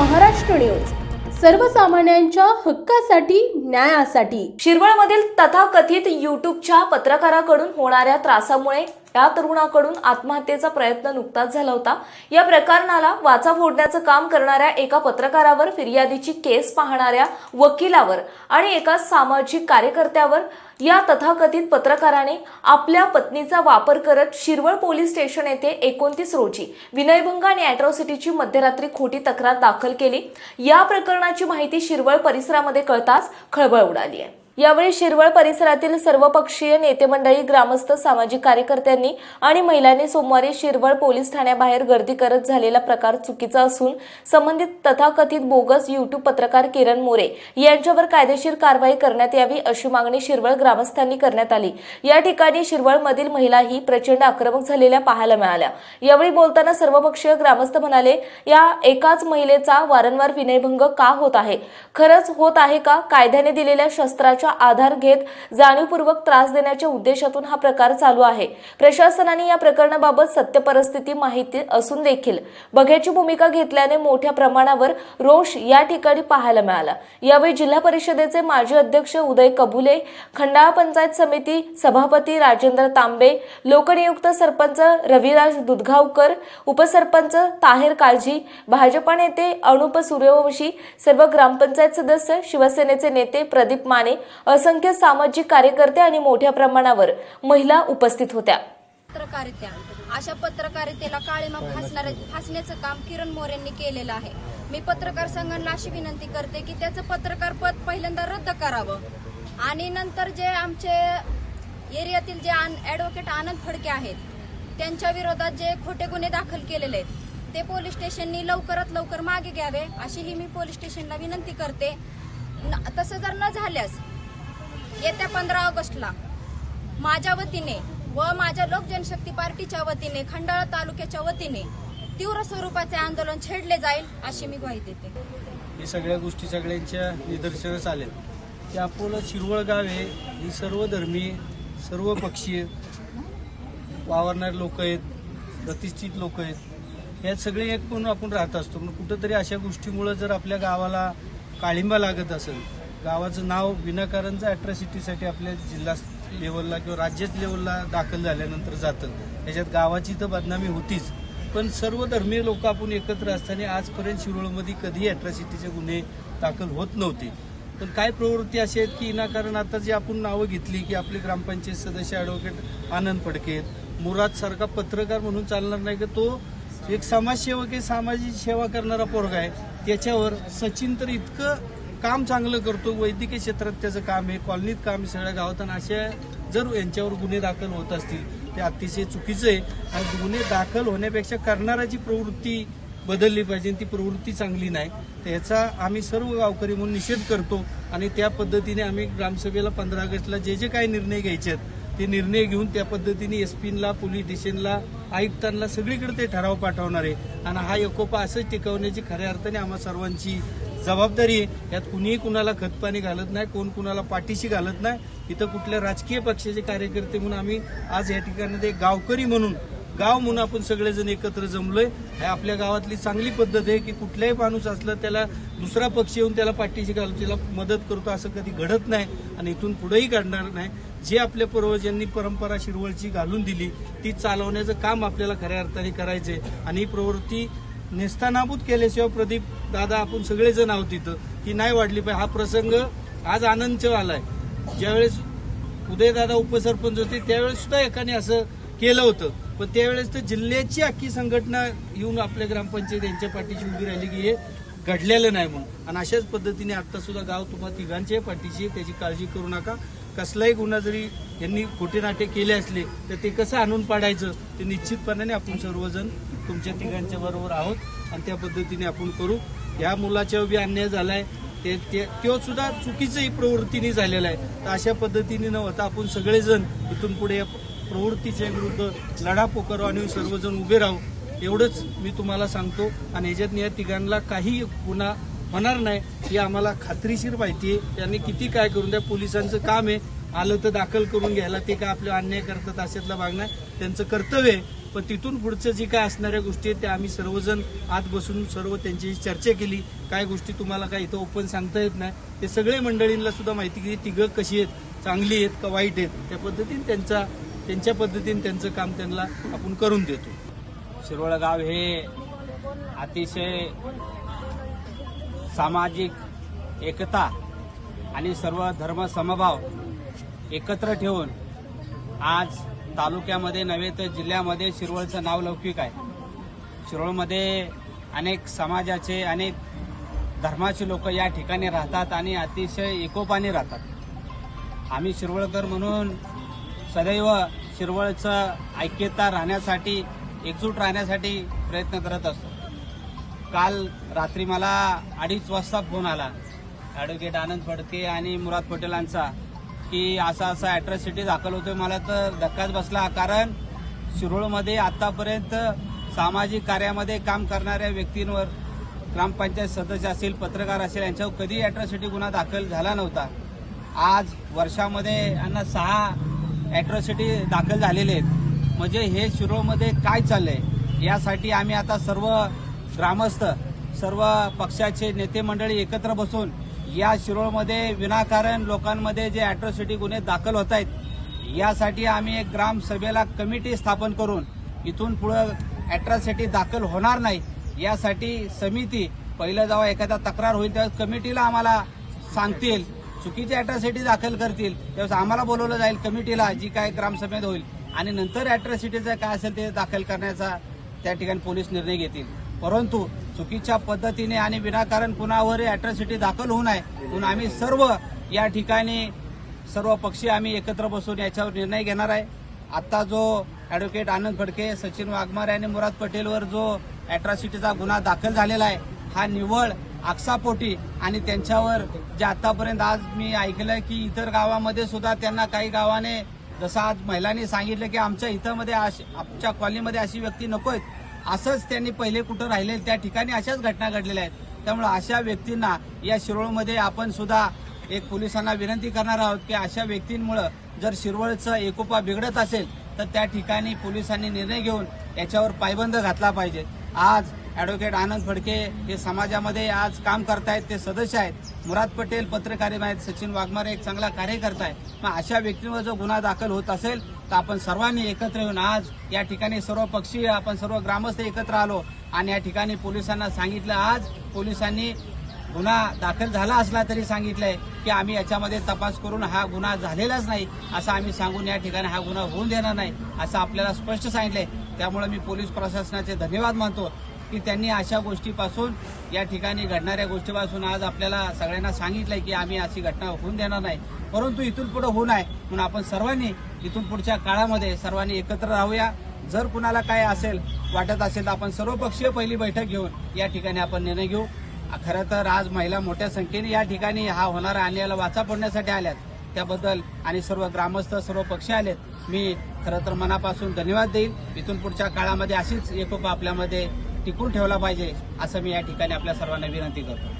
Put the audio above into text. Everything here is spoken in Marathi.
महाराष्ट्र न्यूज. सर्वसामान्यांच्या हक्कासाठी न्यायासाठी. शिरवळमधील तथाकथित युट्यूबच्या पत्रकाराकडून होणाऱ्या त्रासामुळे या तरुणाकडून आत्महत्येचा प्रयत्न नुकताच झाला होता. या प्रकरणाला वाचा फोडण्याचं काम करणाऱ्या एका पत्रकारावर फिर्यादीची केस पाहणाऱ्या वकिलावर आणि एका सामाजिक कार्यकर्त्यावर या तथाकथित पत्रकाराने आपल्या पत्नीचा वापर करत शिरवळ पोलीस स्टेशन येथे एकोणतीस रोजी विनयभंग आणि अॅट्रॉसिटीची मध्यरात्री खोटी तक्रार दाखल केली. या प्रकरणाची माहिती शिरवळ परिसरामध्ये कळताच खळबळ उडाली आहे. यावेळी शिरवळ परिसरातील सर्वपक्षीय नेते मंडळी ग्रामस्थ सामाजिक कार्यकर्त्यांनी आणि महिलांनी सोमवारी शिरवळ पोलीस ठाण्याबाहेर गर्दी करत झालेला प्रकार चुकीचा असून संबंधित तथाकथित बोगस युट्यूब पत्रकार किरण मोरे यांच्यावर कायदेशीर कारवाई करण्यात यावी अशी मागणी शिरवळ ग्रामस्थांनी करण्यात आली. या ठिकाणी शिरवळमधील महिलाही प्रचंड आक्रमक झालेल्या पाहायला मिळाल्या. यावेळी बोलताना सर्वपक्षीय ग्रामस्थ म्हणाले या एकाच महिलेचा वारंवार विनयभंग का होत आहे? खरंच होत आहे का? कायद्याने दिलेल्या शस्त्राच्या आधार घेत जाणीवपूर्वक त्रास देण्याच्या उद्देशातून हा प्रकार चालू आहे. प्रशासनाने या प्रकरणाबाबत सत्य परिस्थिती माहिती असून देखील बघ्याची भूमिका घेतल्याने मोठ्या प्रमाणावर रोष या ठिकाणी पाहायला मिळाला. यावेळी जिल्हा परिषदेचे माजी अध्यक्ष उदय कबुले खंडाळा पंचायत समिती सभापती राजेंद्र तांबे लोकनियुक्त सरपंच रविराज दुधगावकर उपसरपंच ताहेर काळजी भाजपा नेते अनुप सूर्यवंशी सर्व ग्रामपंचायत सदस्य शिवसेनेचे नेते प्रदीप माने असंख्य सामाजिक कार्यकर्ते आणि मोठ्या प्रमाणावर महिला उपस्थित होत्या. पत्रकारित्या. अशा पत्रकारितेला काळीमा फासणार फासण्याचं काम किरण मोरेंनी केलेलं आहे. मी पत्रकार संघांना अशी विनंती करते की त्याचं पत्रकार पद पहिल्यांदा रद्द करावं. आणि नंतर जे आमचे एरियातील जे ॲडव्होकेट आनंद फडके आहेत त्यांच्या विरोधात जे खोटे गुन्हे दाखल केलेले आहेत ते पोलीस स्टेशननी लवकरात लवकर मागे घ्यावे अशी ही मी पोलीस स्टेशनला विनंती करते. न- तसं जर न झाल्यास येत्या पंधरा ऑगस्टला. माझ्या वतीने व माझ्या लोक जनशक्ती पार्टीच्या वतीने खंडाळा तालुक्याच्या वतीने तीव्र स्वरूपाचे आंदोलन छेडले जाईल अशी मी ग्वाही देते. हे सगळ्या गोष्टी सगळ्यांच्या निदर्शनास आल्या की आपलं शिरवळ गाव आहे. ही सर्व धर्मीय सर्व पक्षीय वावरणारे लोक आहेत प्रतिष्ठित लोक आहेत. यात सगळे एक करून आपण राहत असतो. पण कुठंतरी अशा गोष्टीमुळं जर आपल्या गावाला काळिंबा लागत असेल गावाचं नाव विनाकारणचं अॅट्रॉसिटीसाठी आपल्या जिल्हा लेवलला किंवा राज्य लेवलला दाखल झाल्यानंतर जातं. त्याच्यात गावाची तर बदनामी होतीच. पण सर्व धर्मीय लोक आपण एकत्र असताना आजपर्यंत शिरोळमध्ये कधीही अॅट्रॉसिटीचे गुन्हे दाखल होत नव्हते. पण काय प्रवृत्ती अशी आहेत की विनाकारण आता जी आपण नावं घेतली की आपले ग्रामपंचायत सदस्य ॲडव्होकेट आनंद फडके मुराद सारखा पत्रकार म्हणून चालणार नाही की? तो एक समाजसेवक आहे सामाजिक सेवा करणारा पोरगा आहे. त्याच्यावर सचिन तर इतकं काम चांगलं करतो वैद्यकीय क्षेत्रात त्याचं काम आहे कॉलनीत काम आहे सगळ्या गावात आणि अशा जर यांच्यावर गुन्हे दाखल होत असतील ते अतिशय चुकीचं आहे. आणि गुन्हे दाखल होण्यापेक्षा करणाऱ्याची प्रवृत्ती बदलली पाहिजे आणि ती प्रवृत्ती चांगली नाही त्याचा आम्ही सर्व गावकरी म्हणून निषेध करतो. आणि त्या पद्धतीने आम्ही ग्रामसभेला पंधरा ऑगस्टला जे जे काही निर्णय घ्यायचे आहेत ते निर्णय घेऊन त्या पद्धतीने एस पीला पोलीस स्टेशनला आयुक्तांना सगळीकडे ते ठराव पाठवणार आहे. आणि हा एकोपा असंच टिकवण्याची खऱ्या अर्थाने आम्हा सर्वांची जबाबदारी आहे. यात कुणीही कुणाला खतपाणी घालत नाही कोण कुणाला पाठीशी घालत नाही. इथं कुठल्या राजकीय पक्षाचे कार्यकर्ते म्हणून आम्ही आज या ठिकाणी ते गावकरी म्हणून गाव म्हणून आपण सगळेजण एकत्र जमलोय. हे आपल्या गावातली चांगली पद्धत आहे की कुठलाही माणूस असला त्याला दुसरा पक्ष येऊन त्याला पाठीशी घालून त्याला मदत करतो असं कधी घडत नाही आणि इथून पुढेही घडणार नाही. जे आपल्या पूर्वजांनी परंपरा शिरवळची घालून दिली ती चालवण्याचं काम आपल्याला खऱ्या अर्थाने करायचंय. आणि ही प्रवृत्ती नेस्तानाबूत केल्याशिवाय प्रदीप दादा आपण सगळेजण आहोत तिथं की नाही वाढली पाहिजे. हा प्रसंग आज आनंदच्या आलाय. ज्यावेळेस उदयदादा उपसरपंच होते त्यावेळेस सुद्धा एकाने असं केलं होतं. पण त्यावेळेस तर जिल्ह्याची अख्खी संघटना येऊन आपल्या ग्रामपंचायत यांच्या पाठीशी उभी राहिली की हे घडलेलं नाही म्हणून. आणि अशाच पद्धतीने आता सुद्धा गाव तुम्हाला तिघांच्या पाठीशी त्याची काळजी करू नका. कसलाही गुन्हा जरी यांनी खोटे नाटे केले असले तर ते कसं आणून पाडायचं ते निश्चितपणाने आपण सर्वजण तुमच्या तिघांच्या बरोबर आहोत आणि त्या पद्धतीने आपण करू. या मुलाच्या बी अन्याय झालाय. ते ते- तो सुद्धा चुकीचंही प्रवृत्तीने झालेला आहे. तर अशा पद्धतीने न होता आपण सगळेजण इथून पुढे या प्रवृत्तीच्या विरुद्ध लढा पोकरू आणि सर्वजण उभे राहू. एवढंच मी तुम्हाला सांगतो. आणि ह्याच्यात या तिघांना काही गुन्हा होणार नाही ही आम्हाला खात्रीशीर माहिती आहे. त्यांनी किती काय करून द्या पोलिसांचं काम आहे. आलं तर दाखल करून घ्यायला ते का आपलं अन्याय करतात अशातला भाग नाही. त्यांचं कर्तव्य आहे. पण तिथून पुढचं जी काय असणाऱ्या गोष्टी आहेत त्या आम्ही सर्वजण आत बसून सर्व त्यांची चर्चा केली. काय गोष्टी तुम्हाला काय इथं ओपन सांगता येत नाही. ते सगळे मंडळींना सुद्धा माहिती की तिघं कशी आहेत चांगली आहेत का वाईट आहेत त्या पद्धतीने त्यांचा त्यांच्या पद्धतीने त्यांचं काम त्यांना आपण करून देतो. शिरोळ गाव हे अतिशय सामाजिक एकता आणि सर्व धर्म समभाव एकत्र ठेवून आज तालुक्यामध्ये नव्हे तर जिल्ह्यामध्ये शिरवळचं नाव लौकिक आहे. शिरोळमध्ये अनेक समाजाचे अनेक धर्माचे लोक या ठिकाणी राहतात आणि अतिशय एकोपाने राहतात. आम्ही शिरवळकर म्हणून सदैव शिरवळचं ऐक्यता राहण्यासाठी एकजूट राहण्यासाठी प्रयत्न करत असतो. काल रात्री मला अडीच वाजता फोन आला. ॲडव्होकेट आनंद फडके आणि मुराद पटेलांचा. की असा असा अॅट्रॉसिटी दाखल होतोय. मला तर धक्काच बसला. कारण शिरोळमध्ये आतापर्यंत सामाजिक कार्यामध्ये काम करणाऱ्या व्यक्तींवर ग्रामपंचायत सदस्य असेल पत्रकार असेल यांच्यावर कधी अॅट्रॉसिटी गुन्हा दाखल झाला नव्हता. आज वर्षामध्ये यांना सहा अॅट्रॉसिटी दाखल झालेले आहेत. म्हणजे हे शिरोळमध्ये काय चाललंय? यासाठी आम्ही आता सर्व ग्रामस्थ सर्व पक्षाचे नेते मंडळी एकत्र बसून या शिरोळमध्ये विनाकारण लोकांमध्ये जे अॅट्रॉसिटी गुन्हे दाखल होत आहेत यासाठी आम्ही एक ग्रामसभेला कमिटी स्थापन करून इथून पुढं अॅट्रॉसिटी दाखल होणार नाही यासाठी समिती पहिलं जेव्हा एखादा तक्रार होईल तेव्हा कमिटीला आम्हाला सांगतील चुकीची अॅट्रॉसिटी दाखल करतील त्यावेळेस आम्हाला बोलवलं जाईल कमिटीला जी काय ग्रामसभेत होईल. आणि नंतर अॅट्रॉसिटीचं काय असेल ते दाखल करण्याचा त्या ठिकाणी पोलीस निर्णय घेतील. परंतु चुकीच्या पद्धतीने आणि विनाकारण कुणावर अॅट्रॉसिटी दाखल होऊ नये म्हणून आम्ही सर्व या ठिकाणी सर्व पक्षी आम्ही एकत्र बसून याच्यावर निर्णय घेणार आहे. आता जो ॲडव्होकेट आनंद फडके सचिन वाघमारे आणि मुराद पटेलवर जो अॅट्रॉसिटीचा गुन्हा दाखल झालेला आहे हा निव्वळ आक्सापोटी आणि त्यांच्यावर जे आतापर्यंत आज मी ऐकलंय की इतर गावामध्ये सुद्धा त्यांना काही गावाने जसं आज महिलांनी सांगितलं की आमच्या इथंमध्ये अशी- आमच्या कॉलनीमध्ये अशी व्यक्ती नकोय असंच त्यांनी पहिले कुठं राहिले त्या ठिकाणी अशाच घटना घडलेल्या आहेत. त्यामुळे अशा व्यक्तींना या शिरोळमध्ये आपण सुद्धा एक पोलिसांना विनंती करणार आहोत की अशा व्यक्तींमुळं जर शिरवळचं एकोपा बिघडत असेल तर त्या ठिकाणी पोलिसांनी निर्णय घेऊन याच्यावर पायबंद घातला पाहिजे. आज ॲडव्होकेट आनंद फडके हे समाजामध्ये आज काम करतायत ते सदस्य आहेत. मुराद पटेल पत्रकार आहेत सचिन वाघमारे एक चांगला कार्यकर्ता आहे मग अशा व्यक्तींवर जो गुन्हा दाखल होत असेल तर आपण सर्वांनी एकत्र येऊन आज या ठिकाणी सर्व पक्षीय आपण सर्व ग्रामस्थ एकत्र आलो आणि या ठिकाणी पोलिसांना सांगितलं. आज पोलिसांनी गुन्हा दाखल झाला असला तरी सांगितलंय की आम्ही याच्यामध्ये तपास करून हा गुन्हा झालेलाच नाही असं आम्ही सांगून या ठिकाणी हा गुन्हा होऊन देणार नाही असं आपल्याला स्पष्ट सांगितलंय. त्यामुळे मी पोलीस प्रशासनाचे धन्यवाद मानतो की त्यांनी अशा गोष्टीपासून या ठिकाणी घडणाऱ्या गोष्टीपासून आज आपल्याला सगळ्यांना सांगितलंय की आम्ही अशी घटना होऊन देणार नाही. परंतु इथून पुढे होऊ नये म्हणून आपण सर्वांनी इथून पुढच्या काळामध्ये सर्वांनी एकत्र राहूया. जर कुणाला काय असेल वाटत असेल तर आपण सर्वपक्षीय पहिली बैठक घेऊन या ठिकाणी आपण निर्णय घेऊ. खरं तर आज महिला मोठ्या संख्येने या ठिकाणी हा होणारा अन्यायाला वाचा पडण्यासाठी आल्यात. त्याबद्दल आणि सर्व ग्रामस्थ सर्व पक्ष आलेत. मी खरं तर मनापासून धन्यवाद देईल इथून पुढच्या काळामध्ये अशीच एकोपा आपल्यामध्ये टिकून ठेवला पाहिजे असं मी या ठिकाणी आपल्या सर्वांना विनंती करतो.